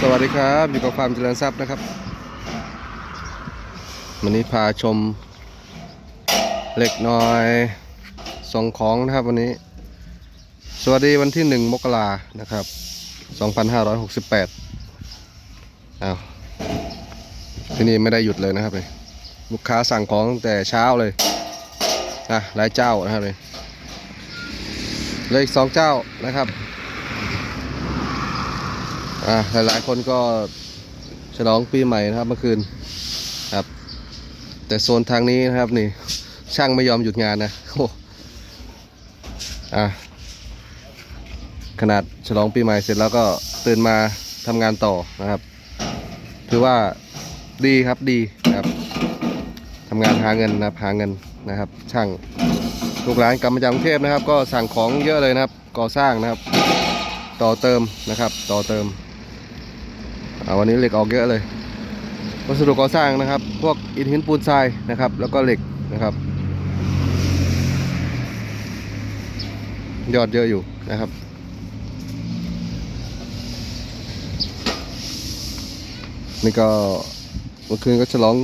สวัสดีครับ อยู่กับความเจริญทรัพย์นะครับ วันนี้พาชมเหล็กน้อยส่งของนะครับวันนี้ สวัสดีวันที่หนึ่งมกรานะครับ2568อ้าวที่นี่ไม่ได้หยุดเลยนะครับเลยลูกค้าสั่งของตั้งแต่เช้าเลยนะหลายเจ้านะครับเลยเลยอีกสองเจ้านะครับ อ่าหลายๆคนก็ฉลองปีใหม่นะครับเมื่อคืนครับ แต่โซนทางนี้นะครับนี่ ช่างไม่ยอมหยุดงานนะโอ้อ่ขนาดฉลองปีใหม่เสร็จแล้วก็ตื่นมาทำงานต่อนะครับถือว่าดีครับดีครับทำงานหาเงินนะหาเงินนะครับ ช่างลูกหลานกลับมาจากกรุงเทพนะครับ ก็สั่งของเยอะเลยนะครับ ก่อสร้างนะครับ ต่อเติมนะครับ ต่อเติม อ่าวันนี้เหล็กออกเยอะเลย วัสดุก่อสร้างนะครับ พวกอิฐหินปูนทรายนะครับ แล้วก็เหล็กนะครับ ยอดเยอะอยู่นะครับนี่ก็เมื่อคืนก็ฉลอง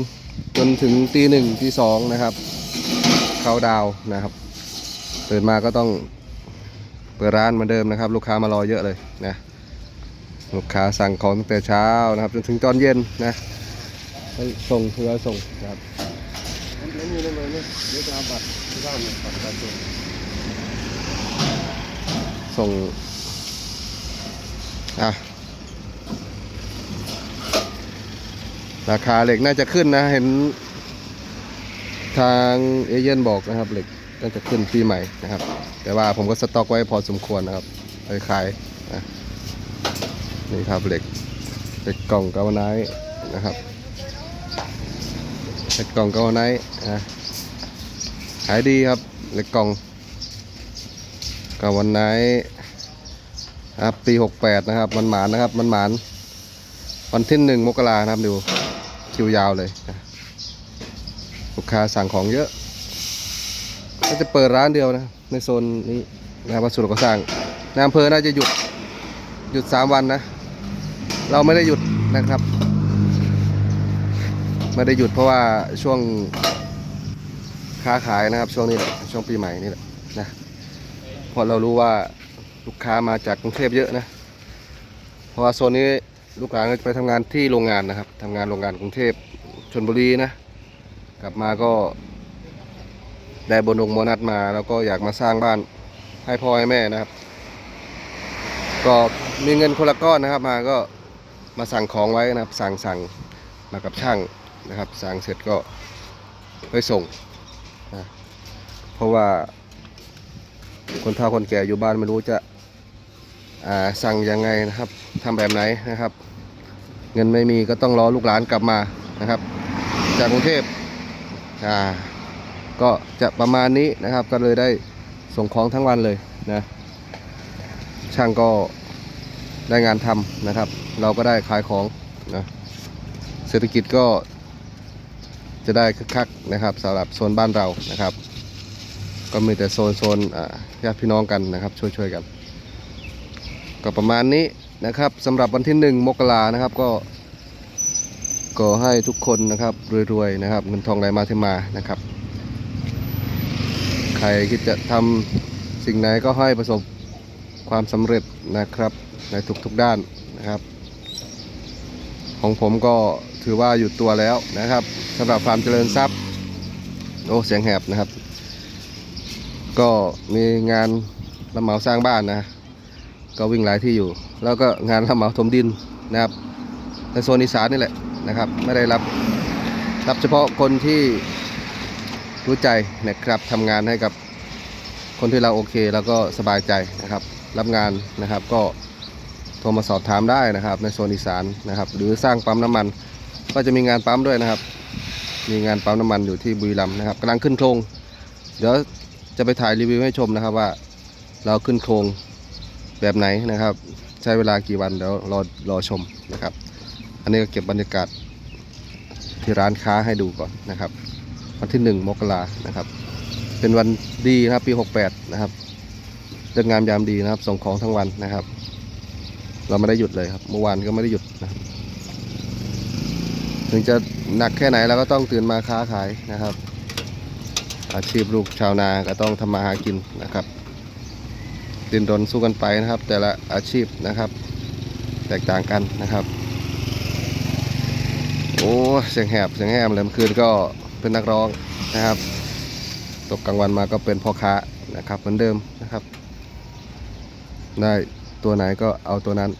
จนถึงตีหนึ่งตีสองนะครับเขาดาวน์นะครับตื่นมาก็ต้องเปิดร้านเหมือนเดิมนะครับ ลูกค้ามารอเยอะเลยนะ ลูกค้าสั่งของตั้งแต่เช้านะครับจนถึงตอนเย็นนะส่งเพื่อส่งนะครับไม่มีเลยเนี่ยเดี๋ยวจะเอาบัตรที่บ้านบัตรประชาชนส่งอะราคาเหล็กน่าจะขึ้นนะเห็นทางเอเย่นบอกนะครับเหล็กน่าจะขึ้นปีใหม่นะครับ แต่ว่าผมก็สต็อกไว้พอสมควรนะครับไปขายนะ นี่ครับเหล็กเหล็กกล่องกาวไนท์นะครับเหล็กกล่องกาวไนท์นะขายดีครับเหล็กกล่องกาวไนท์ครับปี 68 นะครับ มันหมานนะครับ มันหมาน วันที่หนึ่งมกรานะครับดูคิวยาวเลยลูกค้าสั่งของเยอะ ก็จะเปิดร้านเดียวนะ ในโซนนี้นะครับวัสดุก่อสร้างในอำเภอน่าจะหยุดหยุดสามวันนะ เราไม่ได้หยุดนะครับ ไม่ได้หยุดเพราะว่าช่วงค้าขายนะครับ ช่วงนี้แหละช่วงปีใหม่นี่แหละนะเพราะเรารู้ว่าลูกค้ามาจากกรุงเทพเยอะนะ เพราะว่าโซนนี้ลูกค้าก็จะไปทำงานที่โรงงานนะครับทำงานโรงงานกรุงเทพชนบุรีนะ กลับมาก็ได้บนองโมนัดมา แล้วก็อยากมาสร้างบ้านให้พ่อให้แม่นะครับ ก็มีเงินคนละก้อนนะครับมาก็ มาสั่งของไว้นะครับ สั่งสั่งมากับช่างนะครับ สั่งเสร็จก็ไปส่งนะเพราะว่าคนเฒ่าคนแก่อยู่บ้านไม่รู้จะสั่งยังไงนะครับทำแบบไหนนะครับ เงินไม่มีก็ต้องรอลูกหลานกลับมานะครับ จากกรุงเทพอ่าก็จะประมาณนี้นะครับ ก็เลยได้ส่งของทั้งวันเลยนะช่างก็ ได้งานทำนะครับ เราก็ได้ขายของนะเศรษฐกิจก็จะได้คึกคักนะครับสำหรับโซนบ้านเรานะครับ ก็มีแต่โซนโซนญาติพี่น้องกันนะครับช่วยๆกัน ก็ประมาณนี้นะครับสำหรับวันที่หนึ่งมกรานะครับก็ก็ให้ทุกคนนะครับรวยๆนะครับเงินทองไหลมาเทมานะครับ ใครคิดจะทำสิ่งไหนก็ให้ประสบความสำเร็จนะครับ ในทุกๆด้านนะครับ ของผมก็ถือว่าอยู่ตัวแล้วนะครับสำหรับความเจริญทรัพย์โอ้เสียงแหบนะครับ ก็มีงานรับเหมาสร้างบ้านนะ ก็วิ่งหลายที่อยู่ แล้วก็งานรับเหมาถมดินนะครับในโซนอีสานนี่แหละนะครับ ไม่ได้รับรับเฉพาะคนที่รู้ใจนะครับทำงานให้กับคนที่เราโอเคแล้วก็สบายใจนะครับ รับงานนะครับก็ โทรมาสอบถามได้นะครับ ในโซนอีสานนะครับ หรือสร้างปั๊มน้ำมัน ก็จะมีงานปั๊มด้วยนะครับ มีงานปั๊มน้ำมันอยู่ที่บุรีรัมย์นะครับกำลังขึ้นโครง เดี๋ยวจะไปถ่ายรีวิวให้ชมนะครับว่า เราขึ้นโครงแบบไหนนะครับ ใช้เวลากี่วันเดี๋ยวรอรอชมนะครับ อันนี้ก็เก็บบรรยากาศที่ร้านค้าให้ดูก่อนนะครับ วันที่หนึ่งมกรานะครับ เป็นวันดีนะครับปี 68 นะครับเรื่องงามยามดีนะครับ ส่งของทั้งวันนะครับ เราไม่ได้หยุดเลยครับเมื่อวานก็ไม่ได้หยุดนะครับถึงจะหนักแค่ไหนเราก็ต้องตื่นมาค้าขายนะครับ อาชีพลูกชาวนาก็ต้องทำมาหากินนะครับดินรนสู้กันไปนะครับ แต่ละอาชีพนะครับ แตกต่างกันนะครับโอ้เสียงแหบเสียงแหบเลยเมื่อคืนก็เป็นนักร้องนะครับ ตกกลางวันมาก็เป็นพ่อค้านะครับ เหมือนเดิมนะครับ ได้ ตัวไหนก็เอาตัวนั้น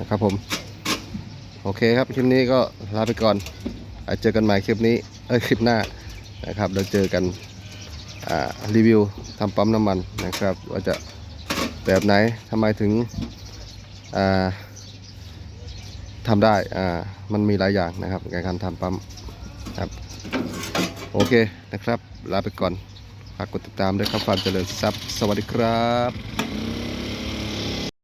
นะครับผม โอเคครับ คลิปนี้ก็ลาไปก่อนอาจเจอกันใหม่คลิปนี้เอ้ยคลิปหน้านะครับ เราเจอกันรีวิวทำปั๊มน้ำมันนะครับว่าจะแบบไหนทำไมถึงทำได้อ่ามันมีหลายอย่างนะครับในการทำปั๊มครับโอเคนะครับ ลาไปก่อนฝากกดติดตามด้วยครับความเจริญทรัพย์สวัสดีครับ